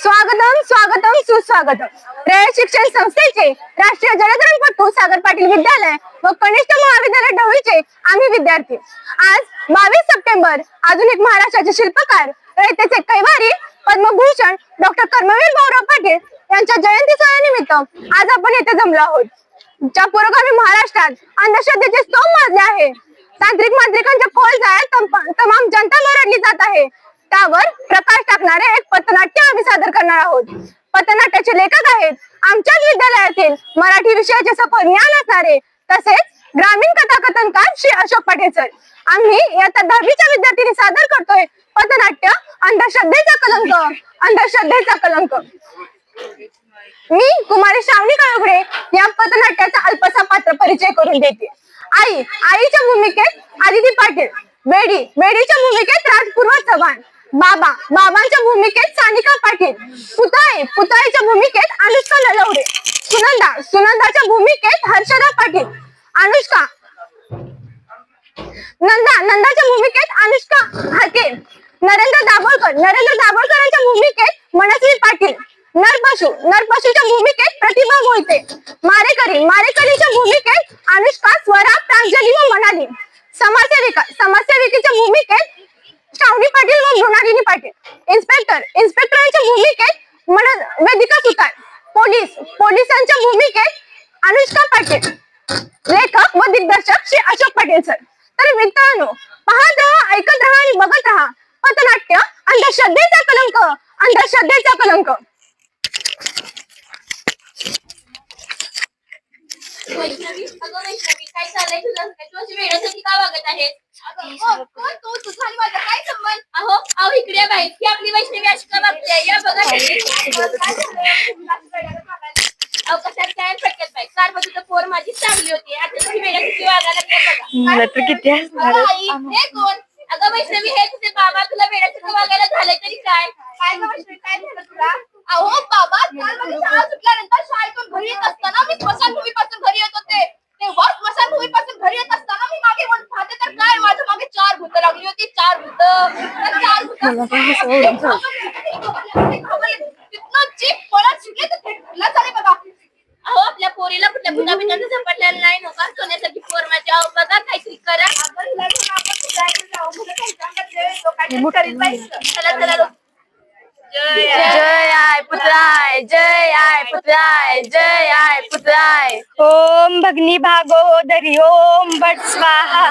स्वागतम स्वागतम सुस्वागतम. रयत शिक्षण संस्थेचे राष्ट्रीय जलतरणपटू सागर पाटील विद्यालय व कनिष्ठ महाविद्यालय ढवळीचे आम्ही विद्यार्थी. आज बावीस सप्टेंबर आधुनिक महाराष्ट्राचे शिल्पकार रयतेचे कैवारी पद्मभूषण डॉक्टर कर्मवीर भाऊराव पाटील यांच्या जयंती सणानिमित्त आज आपण येथे जमलो आहोत. ज्या पुरोगामी महाराष्ट्रात अंधश्रद्धेचे स्तोम माजले आहे तांत्रिक मांत्रिकांच्या खोल जाळ्यात तमाम जनता मरडली जात आहे. त्यावर प्रकाश टाकणारे एक पथनाट्य आम्ही सादर करणार आहोत. पथनाट्याचे लेखक आहेत. आमच्याच विद्यालयातील मराठी विषयाचे सफल ज्ञान असणारे तसेच ग्रामीण कथाकथनकार श्री अशोक पाटील सर आम्ही इयत्ता दहावीच्या विद्यार्थ्यांनी सादर करतोय पथनाट्य अंधश्रद्धेचा कलंक अंधश्रद्धेचा कलंक. मी कुमारी श्रावणी कळगुडे या पथनाट्याचा अल्पसा पात्र परिचय करून देते. आई आईच्या भूमिकेत आदिती पाटील बेडी बेडीच्या भूमिकेत राजपूर्व चव्हाण. बाबा बाबांच्या भूमिकेत सानिका पाटील पुतळे पुतळेच्या भूमिकेत अनुष्का ललवडे सुनंदा सुनंदाच्या भूमिकेत हर्षदा पाटील अनुष्का नंदा नंदाच्या भूमिकेत अनुष्का हाके नरेंद्र दाभोळकर नरेंद्र दाभोळकरांच्या भूमिकेत मनस्वी पाटील नरपशु नरपशुच्या भूमिकेत प्रतिभा मोहिते मारेकरी मारेकरीच्या भूमिकेत अनुष्का स्वरा प्रांजली व मनाली समाजसेविका समाजसेविकेच्या भूमिकेत श्रावणी पाटील व मृणालिनी पाटील. इन्स्पेक्टर इन्स्पेक्टरांच्या भूमिकेत मन वेदिका सुतार पोलीस पोलिसांच्या भूमिकेत अनुष्का पाटील लेखक व दिग्दर्शक श्री अशोक पाटील सर. तर मित्रांनो पाहत राहा ऐकत राहा आणि बघत राहा. पथनाट्य अंधश्रद्धेचा कलंक अंधश्रद्धेचा कलंक. वैष्णवी अगं वैष्णवी काय चाललंय तुझं? काय तू वेळेसाठी का वागत आहे? तू तुझा आणि माझा. काय अहो अहो इकडे या बाई. ही आपली वैष्णवी अशी का वागते या बघा. अहो कशात काय बाई? कार बघ तुझं पोर माझी चांगली होती. आता तुझी वेळेसाठी वागायला लागली मला तर किती आई, हे कोण? अगं वैष्णवी हे तुझे बाबा तुला वेळासाठी वागायला झालं तरी काय? काय गं वैष्णवी? काय झालं तुला? अहो बाबा काल माझी शाळा सुटल्यानंतर शाळेतून घरी येत असताना मी स्मशानभूमीपासून घरी येत होते तेव्हा स्मशानभूमीपासून घरी येत असताना मी मागे वळून पाहते तर काय माझ्या मागे चार भूत लागली होती चार भूत त्या चार भूत तिथनं जीप अहो आपल्या पोरीला कुठल्या भूता बिताचं झपटलेलं नाही नका सोन्यासारखी पोर माझी बघा काहीतरी करा चला चला जय जय आय पुत्राय जय आय पुत्राय जय आय पुत्राय ओम भगनी भागोदरी ओम भट स्वाहा।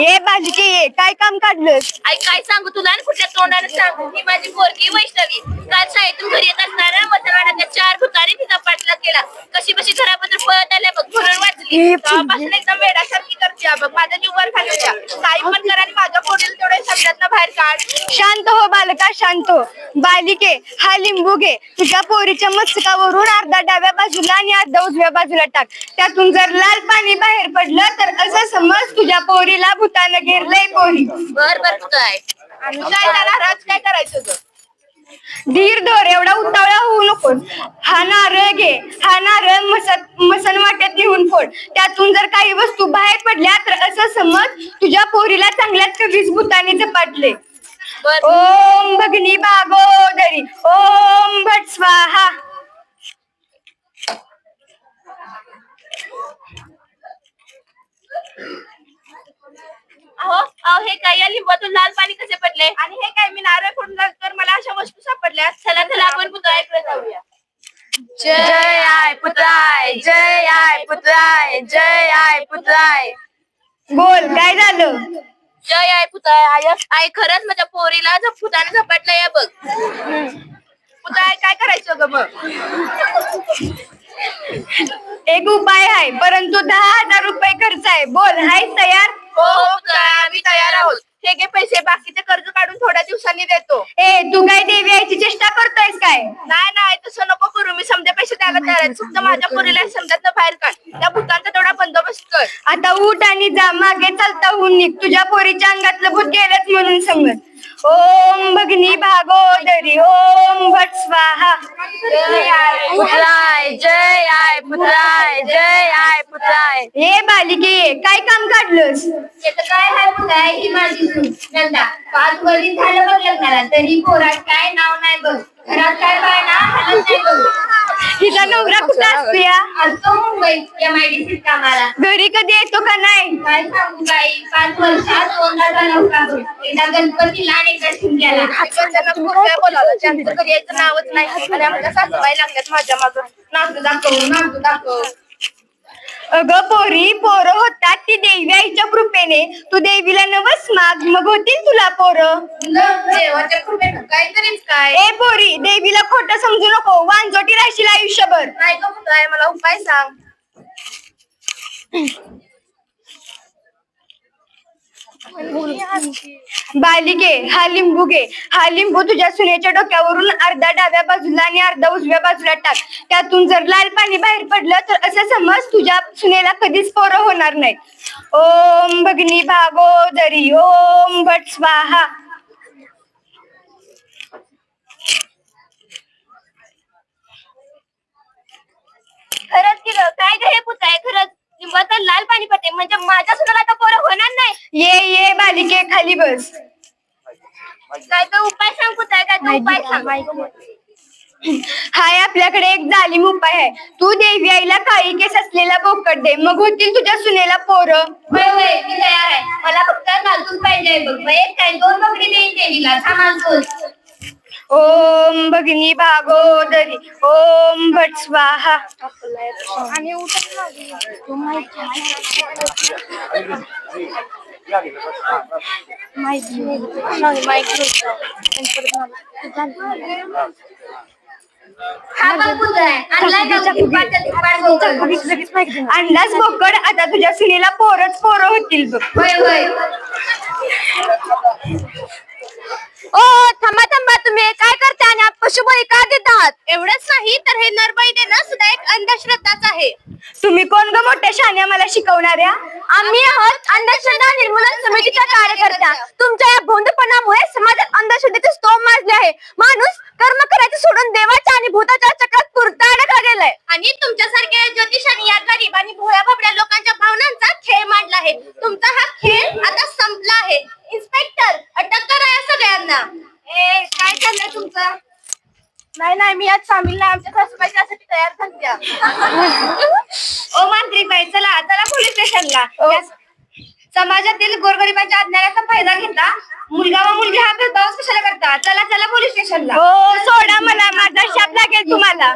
ये बाजूची ये काय काम काढलंस? आई काय सांगू तुला आणि कुठल्या तोंडाने सांगू? ही माझी पोरगी वैष्णवी. काल शाळेतून घरी येत असताना मसरवाड्यातल्या चार भूताने तिचा पाठला केला. कशी बशी घराबद्दल पळत आल्या बघ म्हणून वाचली तेव्हापासून एकदम वेडासारखी करते बघ माझा जीव वर खाली होत्या काही पण कर आणि माझ्या पोरीला तेवढे शब्दात बाहेर काढ. शांत हो बालका शांत हो. बालिके हा लिंबू घे तुझ्या पोरीच्या मस्तकावरून अर्धा डाव्या बाजूला आणि अर्धा उजव्या बाजूला टाक. त्यातून जर लाल पाणी बाहेर पडलं तर असं समज तुझ्या पोरीला भूतानं घेरलंय पोरी. बर बर काय? राज करायचं धीर धर एवढा उतावळा होऊ नको हा नारळ घे. हा नारळ मसन मसन वाट्यात घेऊन फोड. त्यातून जर काही वस्तू बाहेर पडल्या तर असं समज तुझ्या पोरीला चांगल्याच कवीच भूताने झपाटले. ओम भगनी भागोदरी ओम भट स्वाहा. अहो अहो हे काय या लिंबातून लाल पाणी कसे पडले? आणि हे काय मी नारळ फोडून तर मला अशा वस्तू सापडल्या. चला चला आपण पुतळ्याकडे जाऊया. जय आय पुत्राय जय आय पुत्राय जय आय पुत्राय बोल काय झालं? जय आय पुतळा आय आई खरंच माझ्या पोरीला भूताने झपाटलं या बघ. पुतळा काय करायचं ग मग एक उपाय आहे परंतु दहा हजार रुपये खर्च आहे. बोल हाय तयार? हो हो आम्ही तयार आहोत. हे घे पैसे बाकीचे कर्ज काढून थोड्या दिवसांनी देतो. ए तू काय देवी यायची चेष्टा करतोयस काय? नाही नाही तसं नको करू. मी समजा पैसे द्यायला तयार आहे. फक्त माझ्या पोरीला समजात बाहेर काढ. त्या भूतांचा तेवढा बंदोबस्त कर. आता उठ आणि जा. मागे चालता होऊन निघ. तुझ्या पोरीच्या अंगातलं भूत गेलंच म्हणून समज ओम भगनी भागोदरी ओम भट स्वाहा। पुत्राय जय आय पुत्राय जय आय पुत्राय हे बालिके काय काम काढलंस? त्याचं काय हाय पुताय ही माझी सून. नंदा पाच वर्ष झालं बघ लग्नाला तरी पोरात काय नाव नाही बघ. घरात काय पाहिना हालत नाही बघ. तिचा नवरा कुठं असतो या असतो मुंबईत एम आय डी कामाला घरी कधी येतो का नाही? काय सांगू बाई पाच वर्षात दोनदा झाला होता एकदा गणपतीला आणि एकदा शिमग्याला बोलावलं त्यांचं घरी यायचं नावच नाही आणि आमच्या सासूबाई लागल्यात माझ्या मागं नाचू दाखव नाचू दाखव अगं पोरी पोर होतात ती देवी आईच्या तू देवीला नवस माग मग होतील तुला पोरं. देवाच्या कृपेनं काहीतरीच काय. ए पोरी देवीला खोटं समजू नको वांजोटी राहशील आयुष्यभर. नाही गं पुताय मला उपाय सांग. बालिके हा लिंबू घे हा लिंबू तुझ्या सुनेच्या डोक्यावरून अर्धा डाव्या बाजूला आणि अर्धा उजव्या बाजूला टाक. त्यातून जर लाल पाणी बाहेर पडलं तर असं समज तुझ्या सुनेला कधीच पोरं होणार नाही. ओम भगनी भागोदरी ओम भट स्वाहा. खरंच की गं, काय ग हे पुताय खरंच. लिंबाचं लाल पाणी पडते म्हणजे माझ्या सुनाला आता ये ये बालिके खाली बस. काय तर उपाय सांग पुताय काय तर उपाय सांग. हाय आपल्याकडे एक जालिम उपाय आहे. तू देवी आईला काळी केस असलेला बोकट दे. मग होतील तुझ्या सुनेला पोरं. होय होय मी तयार आहे. मला फक्त नाजूक पाहिजे बघ. मग एक काय दोन बकरी देईन देवीला. दोन ओम भगिनी भागोदरी ओम भट स्वाहा. पाड बोकड. आता तुझ्या सुनेला पोरच पोरं होतील बघ. ओ थांबा थांबा तुम्ही. काय करता? आणि पशुबळी का देत आहात एवढंच नाही तर हे नरबळी देणं सुद्धा एक अंधश्रद्धाच आहे. तुम्ही कोण ग मोठ्या शान्या मला शिकवणाऱ्या? आम्ही आहोत अंधश्रद्धा निर्मूलन समितीच्या कार्यकर्त्या. तुमच्या या भोंदपणामुळे समाजात अंधश्रद्धेचे स्तोम माजले आहे. माणूस कर्म करायचे सोडून देवाच्या आणि भूताच्या चक्रात पुरता अडकला गेलाय. आणि तुमच्यासारख्या ज्योतिषांनी या गरीब आणि भोळ्या भाबड्या लोकांच्या भावनांचा खेळ मांडला आहे तुमचा हा खेळ आता संपला आहे इन्स्पेक्टर अटक करा या सगळ्यांना ए काय चाललंय तुमचं नाही नाही मी आज सामील नाही आमच्या सासूबाई त्यासाठी तयार झाल्या ओ मांत्रिक बाई चला चला पोलीस स्टेशनला या समाजातील गोरगरिबांच्या अज्ञानाचा फायदा घेता. मुलगा व मुलगी हा भेदभाव कशाला करता? चला चला पोलीस स्टेशनला हो सोडा मला माझा शाप लागेल तुम्हाला.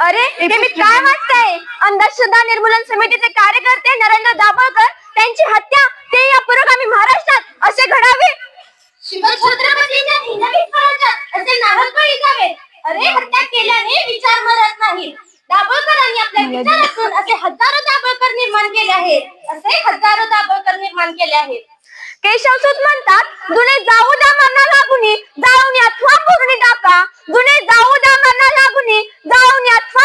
अरे ते मी काय वाचताय? अंधश्रद्धा निर्मूलन समितीचे कार्यकर्ते नरेंद्र दाभोळकर त्यांची हत्या ते या पुरोगामी महाराष्ट्रात असे घडावे? श्रीमंत छत्रपतींच्या जावे अरे हत्या केल्याने विचार मरत नाही. दाभोळकरांनी आपल्या विचारातून असे हजारो दाभोळकर निर्माण केले आहेत. असे हजारो दाभोळकर निर्माण केले आहेत. केशवसूत म्हणतात जुने जाऊ द्या मरणा लागुनी जाऊन या थ्वा टाका. जुने जाऊ द्या मरणा लागुनी जाऊन या थ्वा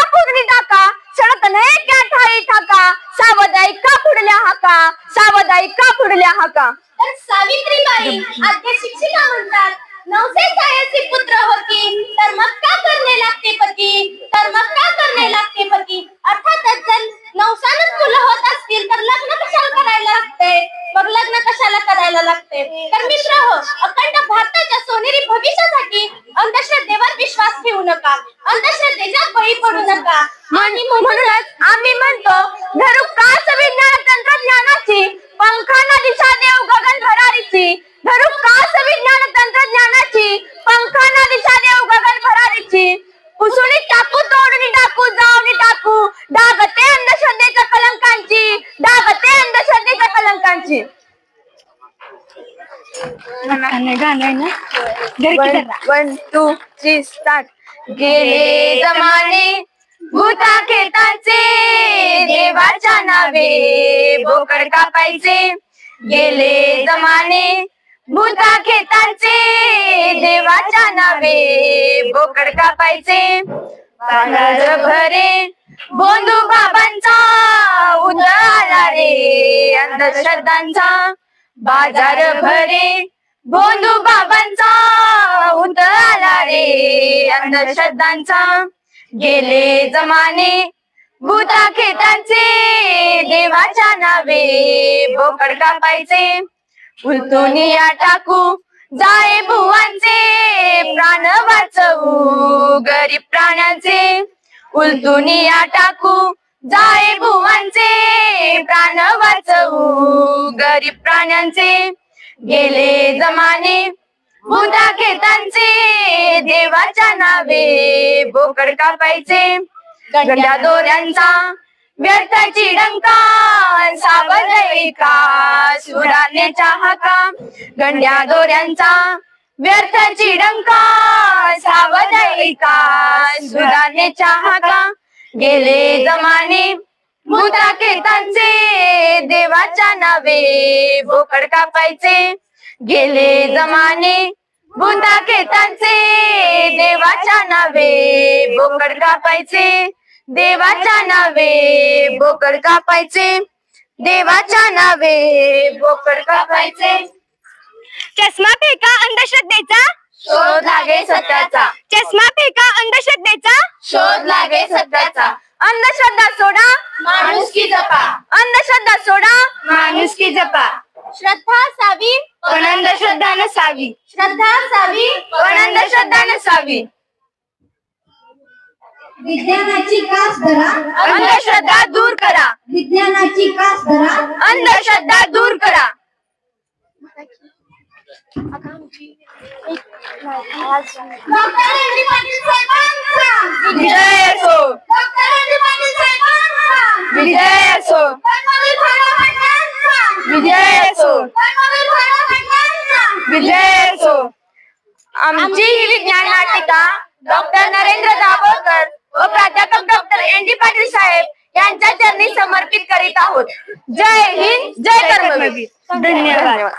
टाका. सडक नाही क्या ठाई ठाका. सावधाई का पुढल्या हाका? सावधाई का पुढल्या हाका? तर सावित्रीबाई आद्य शिक्षिका म्हणतात नवसे जायचे पुत्र होती तर मग का करणे लागते पती? तर मग का करणे लागते पती? अर्थातच जर नवसानच मुलं होत असतील तर लग्न कशाला करायला लागते? मग लग्न कशाला करायला लागते? तर मित्र हो अखंड भारताच्या सोनेरी भविष्यासाठी अंधश्रद्धेवर विश्वास ठेवू नका. अंधश्रद्धेच्या बळी पडू नका. आणि म्हणूनच आम्ही म्हणतो घरू कास विज्ञान तंत्रज्ञानाची पंखांना दिशा देव गगन भरारीची धरू कास विज्ञान तंत्रज्ञानाची पंखाना दिशा देव गगन भरारीची पुसुनी टाकू तोडून टाकू जाऊन टाकू डागते अंधश्रद्धेच्या कलंकांची डागते अंधश्रद्धेच्या कलंकांची वन टू थ्री स्टार्ट गेले जमाने भूता खेताचे देवाच्या नावे बोकड कापायचे. गेले जमाने भूता खेतांचे देवाच्या नावे बोकड कापायचे. बाजार भरे बोंधू बाबांचा उदळाला रे अंधश्रद्धांचा. बाजार भरे बोंधू बाबांचा उदळाला रे अंधश्रद्धांचा. गेले जमाने भूता खेतांचे देवाच्या नावे बोकड कापायचे. उलतुनिया टाकू जाय भुवांचे प्राण वाचवू गरीब प्राण्यांचे. उलतुनिया टाकू जाय भुवांचे प्राण वाचवू गरीब प्राण्यांचे. गेले जमाने. भूता खेतांचे देवाच्या नावे बोकड कापायचे. गंड्या दोऱ्यांचा व्यर्थाची डंका सावध का सुराने हाका. गंड्या दोऱ्यांचा व्यर्थाची डंका सावध का सुराने हाका. गेले जमाने खेतांचे देवाच्या नावे बोकड कापायचे. गेले जमाने भूता खेतांचे देवाच्या नावे बोकड कापायचे. देवाच्या नावे बोकड कापायचे. देवाच्या नावे बोकड कापायचे. चष्मा फेका अंधश्रद्धेचा? शोध लागे सत्याचा. चष्मा फेका अंधश्रद्धेचा? शोध लागे सत्याचा. अंधश्रद्धा सोडा. माणुसकी जपा. अंधश्रद्धा सोडा. माणुसकी जपा. श्रद्धा असावी पण अंधश्रद्धा नसावी श्रद्धा असावी पण अंधश्रद्धा नसावी विज्ञानाची कास धरा. अंधश्रद्धा दूर करा. विज्ञानाची कास धरा. अंधश्रद्धा दूर करा. डॉक्टर एम पाटील साहेबांचा विजय असो डॉक्टर एम पाटील साहेबांचा विजय असो कर्मवीर भाऊ पाटलांचा विजय असो कर्मवीर भाऊ पाटलांचा विजय असो आमची ही विज्ञान नाटिका डॉक्टर नरेंद्र दाभोळकर व प्राध्यापक डॉक्टर एन डी पाटील साहेब यांच्या चरणी समर्पित करीत आहोत. जय हिंद जय कर्मवीर. धन्यवाद.